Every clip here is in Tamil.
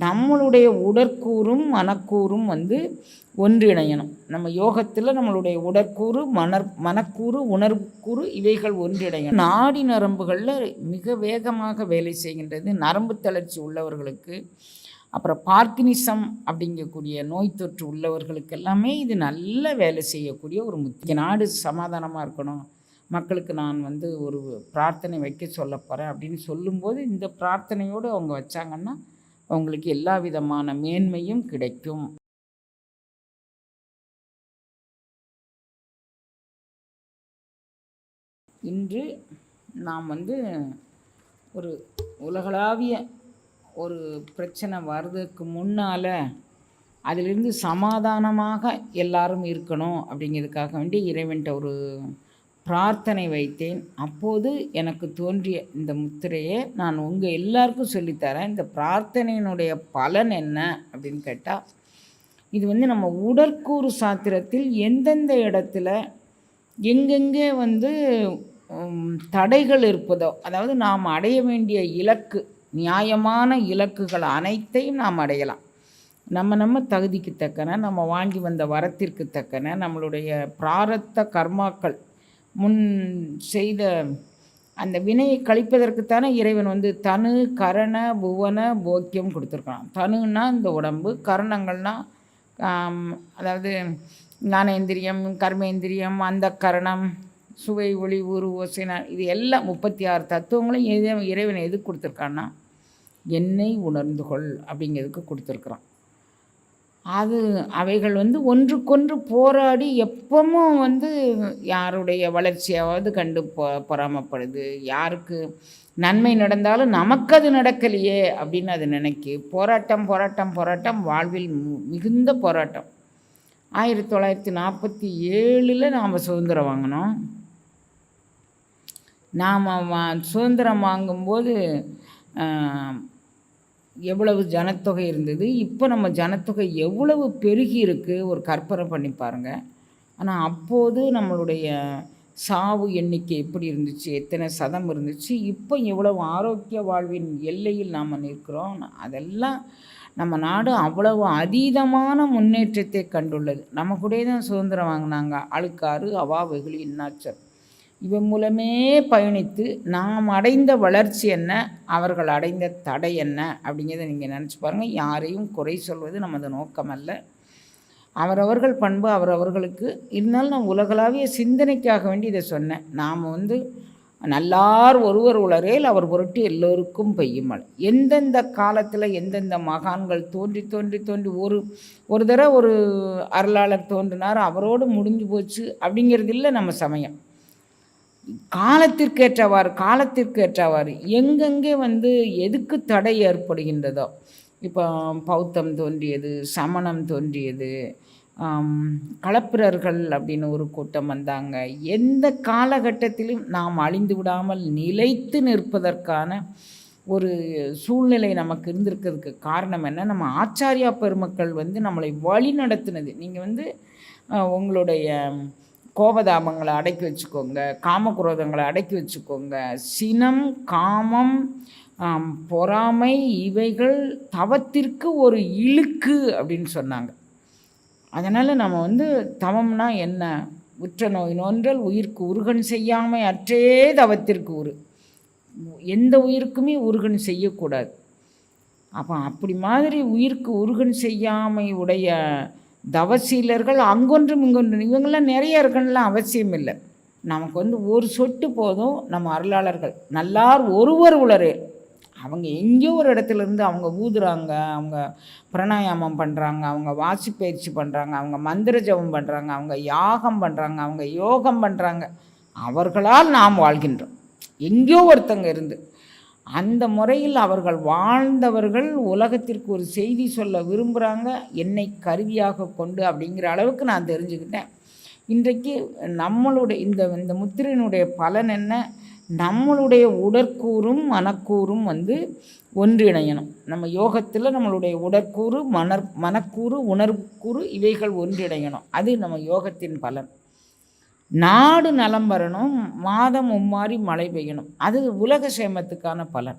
நம்மளுடைய உடற்கூறும் மனக்கூறும் வந்து ஒன்றிணையணும். நம்ம யோகத்தில் நம்மளுடைய உடற்கூறு மணர் மனக்கூறு உணர்வுக்கூறு இவைகள் ஒன்றிணையணும். நாடி நரம்புகளில் மிக வேகமாக வேலை செய்கின்றது நரம்பு தளர்ச்சி உள்ளவர்களுக்கு அப்புறம் பார்க்கினிசம் அப்படிங்கக்கூடிய நோய் தொற்று உள்ளவர்களுக்கு எல்லாமே இது நல்ல வேலை செய்யக்கூடிய ஒரு முக்கிய நாடு சமாதானமாக இருக்கணும். மக்களுக்கு நான் வந்து ஒரு பிரார்த்தனை வைக்க சொல்ல போகிறேன் அப்படின்னு சொல்லும்போது இந்த பிரார்த்தனையோடு அவங்க வச்சாங்கன்னா அவங்களுக்கு எல்லா விதமான மேன்மையும் கிடைக்கும். இன்று நாம் வந்து ஒரு உலகளாவிய ஒரு பிரச்சனை வர்றதுக்கு முன்னால் அதிலிருந்து சமாதானமாக எல்லாரும் இருக்கணும் அப்படிங்கிறதுக்காக வேண்டி இறைவன்கிட்ட ஒரு பிரார்த்தனை வைத்தேன். அப்போது எனக்கு தோன்றிய இந்த முத்திரையை நான் உங்கள் எல்லாருக்கும் சொல்லித்தரேன் இந்த பிரார்த்தனையினுடைய பலன் என்ன அப்படின்னு கேட்டால் இது வந்து நம்ம உடற்கூறு சாத்திரத்தில் எந்தெந்த இடத்துல எங்கெங்கே வந்து தடைகள் இருப்பதோ அதாவது நாம் அடைய வேண்டிய இலக்கு நியாயமான இலக்குகள் அனைத்தையும் நாம் அடையலாம். நம்ம நம்ம தகுதிக்கு தக்கன நம்ம வாங்கி வந்த வரத்திற்கு தக்கன நம்மளுடைய பிராரத்த கர்மாக்கள் முன் செய்த அந்த வினையை கழிப்பதற்குத்தானே இறைவன் வந்து தனு கரண புவன போக்கியம் கொடுத்துருக்கான். தனுன்னா இந்த உடம்பு கரணங்கள்னா அதாவது ஞானேந்திரியம் கர்மேந்திரியம் அந்த கரணம் சுவை ஒளி உரு ஓசைனா இது எல்லாம் முப்பத்தி ஆறு தத்துவங்களும் எது இறைவன் எதுக்கு கொடுத்துருக்கான்னா என்னை உணர்ந்து கொள் அப்படிங்கிறதுக்கு கொடுத்துருக்குறான். அது அவைகள் வந்து ஒன்றுக்கொன்று போராடி எப்பவும் வந்து யாருடைய வளர்ச்சியாவது கண்டு பொ பொறாமப்படுது. யாருக்கு நன்மை நடந்தாலும் நமக்கு அது நடக்கலையே அப்படின்னு அது நினைக்கி. போராட்டம் போராட்டம் போராட்டம் வாழ்வில் மிகுந்த போராட்டம். ஆயிரத்தி தொள்ளாயிரத்தி நாற்பத்தி ஏழில் நாம் சுதந்திரம் வாங்கினோம். நாம் சுதந்திரம் வாங்கும்போது எவ்வளவு ஜனத்தொகை இருந்தது இப்போ நம்ம ஜனத்தொகை எவ்வளவு பெருகி இருக்குது ஒரு கற்பனை பண்ணி பாருங்கள் ஆனால் அப்போது நம்மளுடைய சாவு எண்ணிக்கை எப்படி இருந்துச்சு எத்தனை சதம் இருந்துச்சு இப்போ எவ்வளவு ஆரோக்கிய வாழ்வின் எல்லையில் நாம் நிற்கிறோம் அதெல்லாம் நம்ம நாடு அவ்வளவு அதீதமான முன்னேற்றத்தை கண்டுள்ளது. நம்ம கூட தான் சுதந்திரம் வாங்கினாங்க. அழுக்காறு அவா வெகுளி இன்னாச்சர் இவன் மூலமே பயணித்து நாம் அடைந்த வளர்ச்சி என்ன? அவர்கள் அடைந்த தடை என்ன? அப்படிங்கிறத நீங்கள் நினச்சி பாருங்கள் யாரையும் குறை சொல்வது நமது நோக்கம் அல்ல. அவரவர்கள் பண்பு அவரவர்களுக்கு. இருந்தாலும் நான் உலகளாவிய சிந்தனைக்காக வேண்டி இதை சொன்னேன். நாம் வந்து நல்லார் ஒருவர் உளரேல் அவர் பொருட்டு எல்லோருக்கும் பெய்யுமல் எந்தெந்த காலத்தில் எந்தெந்த மகான்கள் தோன்றி தோன்றி தோன்றி ஒரு ஒரு தடவை ஒரு அருளாளர் தோன்றினார். அவரோடு முடிஞ்சு போச்சு. அப்படிங்கிறது இல்லை நம்ம சமயம். காலத்திற்கேற்றவாறு காலத்திற்கேற்றவாறு எங்கெங்கே வந்து எதுக்கு தடை ஏற்படுகின்றதோ இப்போ பௌத்தம் தோன்றியது சமணம் தோன்றியது களப்பிரர்கள் அப்படின்னு ஒரு கூட்டம் வந்தாங்க. எந்த காலகட்டத்திலும் நாம் அழிந்து விடாமல் நிலைத்து நிற்பதற்கான ஒரு சூழ்நிலை நமக்கு இருந்திருக்கிறதுக்கு காரணம் என்ன? நம்ம ஆச்சாரியா பெருமக்கள் வந்து நம்மளை வழி நடத்தினது நீங்கள் வந்து உங்களுடைய கோபதாபங்களை அடக்கி வச்சுக்கோங்க காமக்ரோதங்களை அடக்கி வச்சுக்கோங்க. சினம் காமம் பொறாமை இவைகள் தவத்திற்கு ஒரு இழுக்கு அப்படின்னு சொன்னாங்க. அதனால் நம்ம வந்து தவம்னா என்ன? உற்ற நோய் நோன்றல் உயிர்க்கு உருகன் செய்யாமை அற்றே தவத்திற்கு உரு. எந்த உயிருக்குமே உருகன் செய்யக்கூடாது. அப்போ அப்படி மாதிரி உயிருக்கு உருகன் செய்யாமை உடைய தவசீலர்கள் அங்கொன்றும் இங்கொன்றும். இவங்கெல்லாம் நிறைய இருக்குன்னுலாம் அவசியம் இல்லை. நமக்கு வந்து ஒரு சொட்டு போதும் நம்ம அருளாளர்கள். நல்லார் ஒருவர் உளரே அவங்க எங்கேயோ ஒரு இடத்துல இருந்து அவங்க ஊதுறாங்க அவங்க பிராணாயாமம் பண்ணுறாங்க அவங்க வாசி பயிற்சி பண்ணுறாங்க அவங்க மந்திர ஜபம் பண்ணுறாங்க அவங்க யாகம் பண்ணுறாங்க அவங்க யோகம் பண்ணுறாங்க அவர்களால் நாம் வாழ்கின்றோம். எங்கேயோ ஒருத்தங்க இருந்து அந்த முறையில் அவர்கள் வாழ்ந்தவர்கள் உலகத்திற்கு ஒரு செய்தி சொல்ல விரும்புகிறாங்க என்னை கருவியாக கொண்டு அப்படிங்கிற அளவுக்கு நான் தெரிஞ்சுக்கிட்டேன். இன்றைக்கு நம்மளுடைய இந்த இந்த முத்திரையினுடைய பலன் என்ன? நம்மளுடைய உடற்கூறும் மனக்கூறும் வந்து ஒன்றிணையணும். நம்ம யோகத்தில் நம்மளுடைய உடற்கூறு மன மனக்கூறு உணர்வுக்கூறு இவைகள் ஒன்றிணையணும். அது நம்ம யோகத்தின் பலன். நாடு நலம் வரணும் மாதம் மும்மாறி மழை பெய்யணும். அது உலக சேமத்துக்கான பலன்.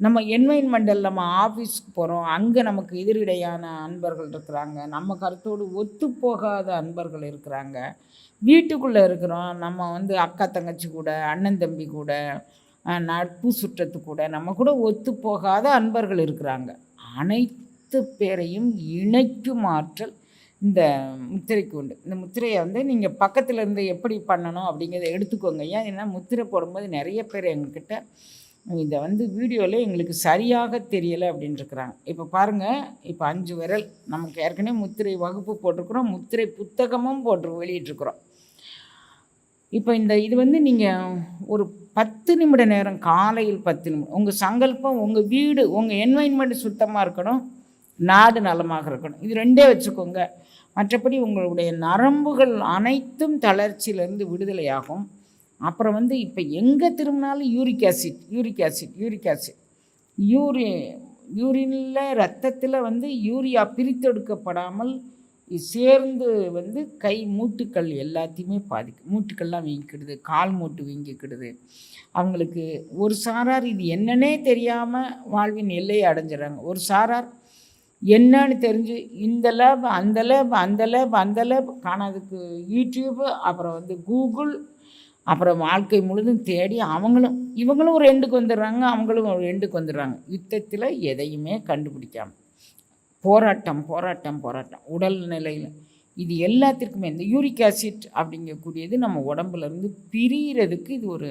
நம்ம என்வைன்மெண்டல் நம்ம ஆஃபீஸ்க்கு போகிறோம் அங்கே நமக்கு எதிரிடையான அன்பர்கள் இருக்கிறாங்க நம்ம கருத்தோடு ஒத்து போகாத அன்பர்கள் இருக்கிறாங்க. வீட்டுக்குள்ளே இருக்கிறோம் நம்ம வந்து அக்கா தங்கச்சி கூட அண்ணன் தம்பி கூட நட்பு சுற்றத்து கூட நம்ம கூட ஒத்து போகாத அன்பர்கள் இருக்கிறாங்க. அனைத்து பேரையும் இணைக்கும் ஆற்றல் இந்த முத்திரைக்கு உண்டு. இந்த முத்திரையை வந்து நீங்கள் பக்கத்தில் இருந்து எப்படி பண்ணணும் அப்படிங்கிறத எடுத்துக்கோங்க. ஏன் ஏன்னா முத்திரை போடும்போது நிறைய பேர் எங்ககிட்ட இதை வந்து வீடியோவில் எங்களுக்கு சரியாக தெரியலை அப்படின்ட்டுருக்குறாங்க இப்போ பாருங்கள் இப்போ அஞ்சு விரல் நமக்கு ஏற்கனவே முத்திரை வகுப்பு போட்டிருக்கிறோம் முத்திரை புத்தகமும் போட்டு வெளியிட்ருக்குறோம் இப்போ இந்த இது வந்து நீங்கள் ஒரு பத்து நிமிட நேரம் காலையில் பத்து நிமிடம் உங்கள் சங்கல்பம் உங்கள் வீடு உங்கள் என்வைன்மெண்ட் சுத்தமாக இருக்கணும் நாடு நலமாக இருக்கணும். இது ரெண்டே வச்சுக்கோங்க. மற்றபடி உங்களுடைய நரம்புகள் அனைத்தும் தளர்ச்சியிலேருந்து விடுதலையாகும். அப்புறம் வந்து இப்போ எங்கே திரும்பினாலும் uric acid uric acid uric acid. Uri யூரினில் ரத்தத்தில் வந்து யூரியா பிரித்தெடுக்கப்படாமல் சேர்ந்து வந்து கை மூட்டுக்கள் எல்லாத்தையுமே பாதிக்கும் மூட்டுக்கள்லாம் வீங்கிக்கிடுது கால் மூட்டு வீங்கிக்கிடுது. அவங்களுக்கு ஒரு சாரார் இது என்னன்னே தெரியாமல் வாழ்வின் எல்லையை அடைஞ்சிடறாங்க. ஒரு சாரார் என்னன்னு தெரிஞ்சு இந்த லேப் அந்த லேப் அந்த லேப் அந்த லேப் காணாதுக்கு யூடியூப்பு அப்புறம் வந்து கூகுள் அப்புறம் வாழ்க்கை முழுதும் தேடி அவங்களும் இவங்களும் ஒரு எண்டுக்கு வந்துடுறாங்க அவங்களும் ஒரு எண்டுக்கு வந்துடுறாங்க. யுத்தத்தில் எதையுமே கண்டுபிடிக்காம. போராட்டம் போராட்டம் போராட்டம். உடல் நிலையில். இது எல்லாத்திற்குமே இந்த யூரிக் ஆசிட் அப்படிங்கக்கூடியது நம்ம உடம்புலேருந்து பிரிகிறதுக்கு இது ஒரு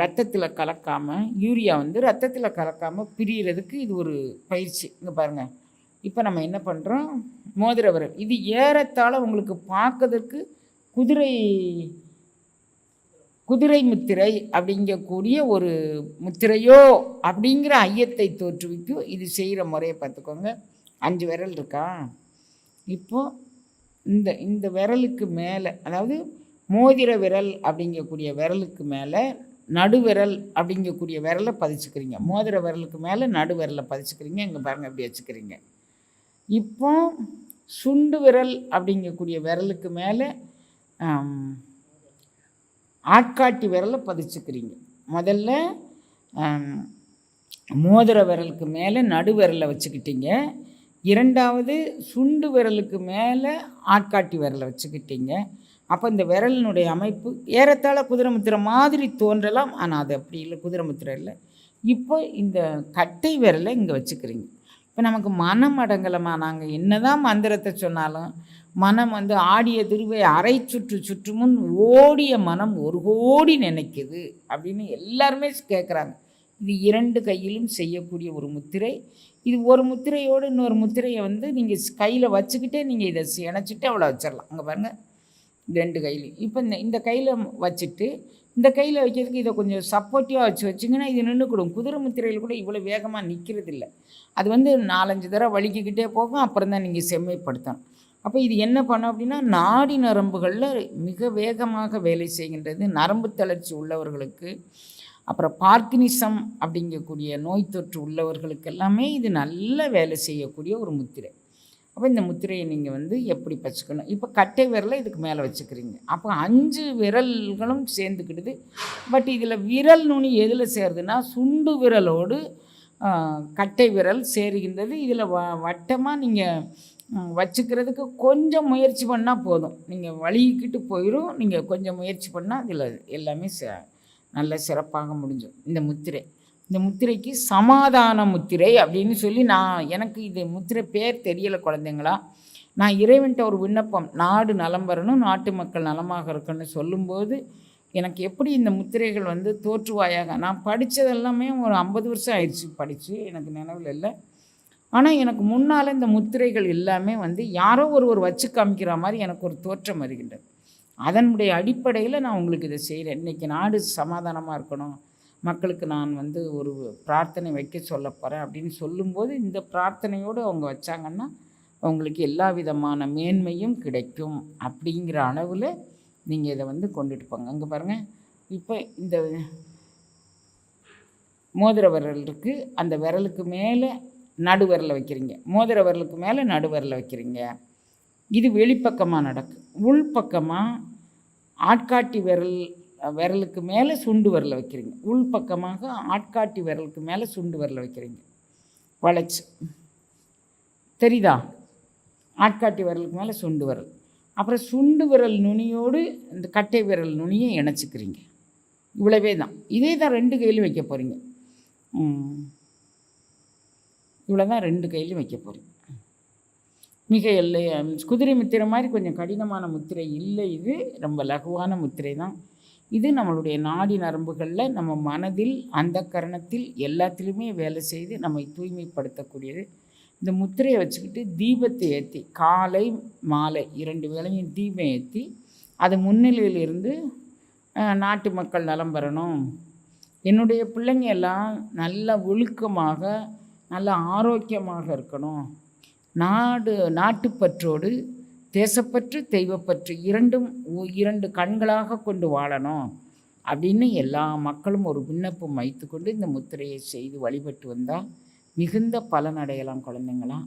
ரத்தத்தில் கலக்காமல் யூரியா வந்து ரத்தத்தில் கலக்காமல் பிரிகிறதுக்கு இது ஒரு பயிற்சி. இங்கே பாருங்கள் இப்போ நம்ம என்ன பண்ணுறோம் மோதிர விரல். இது ஏறத்தாழ உங்களுக்கு பார்க்கறதுக்கு குதிரை குதிரை முத்திரை அப்படிங்கக்கூடிய ஒரு முத்திரையோ அப்படிங்கிற ஐயத்தை தோற்றுவிக்கும் இது செய்கிற முறையை பார்த்துக்கோங்க. அஞ்சு விரல் இருக்கா? இப்போது இந்த இந்த விரலுக்கு மேலே அதாவது மோதிர விரல் அப்படிங்கக்கூடிய விரலுக்கு மேலே நடுவிரல் அப்படிங்கக்கூடிய விரலை பதிச்சுக்கிறீங்க. மோதிர விரலுக்கு மேலே நடு விரலை பதிச்சுக்கிறீங்க. இங்கே பாருங்கள் இப்படி வச்சுக்கிறீங்க. இப்போ சுண்டு விரல் அப்படிங்கக்கூடிய விரலுக்கு மேலே ஆட்காட்டி விரலை பதிச்சுக்கிறீங்க. முதல்ல மோதிர விரலுக்கு மேலே நடு விரலை வச்சுக்கிட்டீங்க. இரண்டாவது சுண்டு விரலுக்கு மேலே ஆட்காட்டி விரலை வச்சுக்கிட்டீங்க. அப்போ இந்த விரலினுடைய அமைப்பு ஏறத்தாழ குதிரை முத்திரை மாதிரி தோன்றலாம். ஆனால் அது அப்படி இல்லை. குதிரை முத்திரை இல்லை. இப்போ இந்த கட்டை விரலை இங்கே வச்சுக்கிறீங்க. இப்போ நமக்கு மனம் அடங்கலமா? நாங்கள் என்னதான் மந்திரத்தை சொன்னாலும் மனம் வந்து ஆடிய திருவை அரை சுற்று சுற்றுமுன் ஓடிய மனம் ஒரு கோடி நினைக்குது அப்படின்னு எல்லாருமே கேட்குறாங்க இது இரண்டு கையிலும் செய்யக்கூடிய ஒரு முத்திரை. இது ஒரு முத்திரையோடு இன்னொரு முத்திரையை வந்து நீங்கள் கையில் வச்சுக்கிட்டே நீங்கள் இதை இணைச்சிட்டு அவ்வளோ வச்சிடலாம். அங்கே பாருங்கள் ரெண்டு கையிலையும் இப்போ இந்த இந்த கையில் வச்சுட்டு இந்த கையில் வைக்கிறதுக்கு இதை கொஞ்சம் சப்போர்ட்டிவாக வச்சு வச்சிங்கன்னா இது நின்றுக்கிடும் குதிரை முத்திரையில் கூட இவ்வளோ வேகமாக நிற்கிறது இல்லை. அது வந்து நாலஞ்சு தடவை வலிக்கிக்கிட்டே போகும். அப்புறம் தான் நீங்கள் செம்மைப்படுத்தணும். அப்போ இது என்ன பண்ணும் அப்படின்னா நாடி நரம்புகளில் மிக வேகமாக வேலை செய்கின்றது நரம்பு தளர்ச்சி உள்ளவர்களுக்கு. அப்புறம் பார்க்கினிசம் அப்படிங்கக்கூடிய நோய் தொற்று உள்ளவர்களுக்கு எல்லாமே இது நல்ல வேலை செய்யக்கூடிய ஒரு முத்திரை. அப்போ இந்த முத்திரையை நீங்கள் வந்து எப்படி வச்சுக்கணும் இப்போ கட்டை விரலை இதுக்கு மேலே வச்சுக்கிறீங்க. அப்போ அஞ்சு விரல்களும் சேர்ந்துக்கிடுது. பட் இதில் விரல் நுனி எதில் சேருதுன்னா சுண்டு விரலோடு கட்டை விரல் சேருகின்றது. இதில் வ வட்டமாக நீங்கள் வச்சுக்கிறதுக்கு கொஞ்சம் முயற்சி பண்ணால் போதும். நீங்கள் வலிக்கிட்டு போயிடும் நீங்கள் கொஞ்சம் முயற்சி பண்ணால் இதில் எல்லாமே ச நல்ல சிறப்பாக முடிஞ்சும் இந்த முத்திரை. இந்த முத்திரைக்கு சமாதான முத்திரை அப்படின்னு சொல்லி நான் எனக்கு இது முத்திரை பேர் தெரியலை குழந்தைங்களா. நான் இறைவன்ட்ட ஒரு விண்ணப்பம் நாடு நலம் வரணும் நாட்டு மக்கள் நலமாக இருக்கணும்னு சொல்லும்போது எனக்கு எப்படி இந்த முத்திரைகள் வந்து தோற்றுவாயாக? நான் படித்தது எல்லாமே ஒரு ஐம்பது வருஷம் ஆயிடுச்சு படித்து எனக்கு நினைவில் இல்லை. ஆனால் எனக்கு முன்னால் இந்த முத்திரைகள் எல்லாமே வந்து யாரோ ஒருவர் வச்சு காமிக்கிற மாதிரி எனக்கு ஒரு தோற்றம் வருகின்றது. அதனுடைய அடிப்படையில் நான் உங்களுக்கு இதை செய்கிறேன் இன்றைக்கி நாடு சமாதானமாக இருக்கணும். மக்களுக்கு நான் வந்து ஒரு பிரார்த்தனை வைக்க சொல்ல போகிறேன் அப்படின்னு சொல்லும்போது இந்த பிரார்த்தனையோடு அவங்க வச்சாங்கன்னா அவங்களுக்கு எல்லா விதமான மேன்மையும் கிடைக்கும் அப்படிங்கிற அளவில் நீங்கள் இதை வந்து கொண்டுட்டு போங்க. அங்கே பாருங்கள் இப்போ இந்த மோதிர விரல் இருக்குது அந்த விரலுக்கு மேலே நடு வைக்கிறீங்க. மோதிர விரலுக்கு மேலே நடு வைக்கிறீங்க. இது வெளிப்பக்கமாக நடக்கும் உள்பக்கமாக ஆட்காட்டி விரல் விரலுக்கு மேலே சுண்டு விரலை வைக்கிறீங்க. உள் பக்கமாக ஆட்காட்டி விரலுக்கு மேலே சுண்டு விரலை வைக்கிறீங்க. வளைச்சு. தெரியுதா? ஆட்காட்டி விரலுக்கு மேலே சுண்டு விரல். அப்புறம் சுண்டு விரல் நுனியோடு இந்த கட்டை விரல் நுனியை இணைச்சிக்கிறீங்க. இவ்வளவே தான். இதே தான் ரெண்டு கையிலும் வைக்க போகிறீங்க இவ்வளோ தான் ரெண்டு கையிலும் வைக்க போகிறீங்க மிக எல்லை குதிரை முத்திரை மாதிரி கொஞ்சம் கடினமான முத்திரை இல்லை. இது ரொம்ப லகுவான முத்திரை தான். இது நம்மளுடைய நாடி நரம்புகளில் நம்ம மனதில் அந்த கரணத்தில் எல்லாத்திலுமே வேலை செய்து நம்மை தூய்மைப்படுத்தக்கூடியது. இந்த முத்திரையை வச்சுக்கிட்டு தீபத்தை ஏற்றி காலை மாலை இரண்டு வேளையும் தீபம் ஏற்றி அது முன்னிலையில் இருந்து நாட்டு மக்கள் நலம் பெறணும். என்னுடைய பிள்ளைங்க எல்லாம் நல்ல ஒழுக்கமாக நல்ல ஆரோக்கியமாக இருக்கணும். நாடு நாட்டுப்பற்றோடு தேசப்பற்று தெய்வப்பற்று இரண்டும் இரண்டு கண்களாக கொண்டு வாழணும் அப்படின்னு எல்லா மக்களும் ஒரு விண்ணப்பம் வைத்துக்கொண்டு இந்த முத்திரையை செய்து வழிபட்டு வந்தால் மிகுந்த பலனடையலாம் குழந்தைங்களா.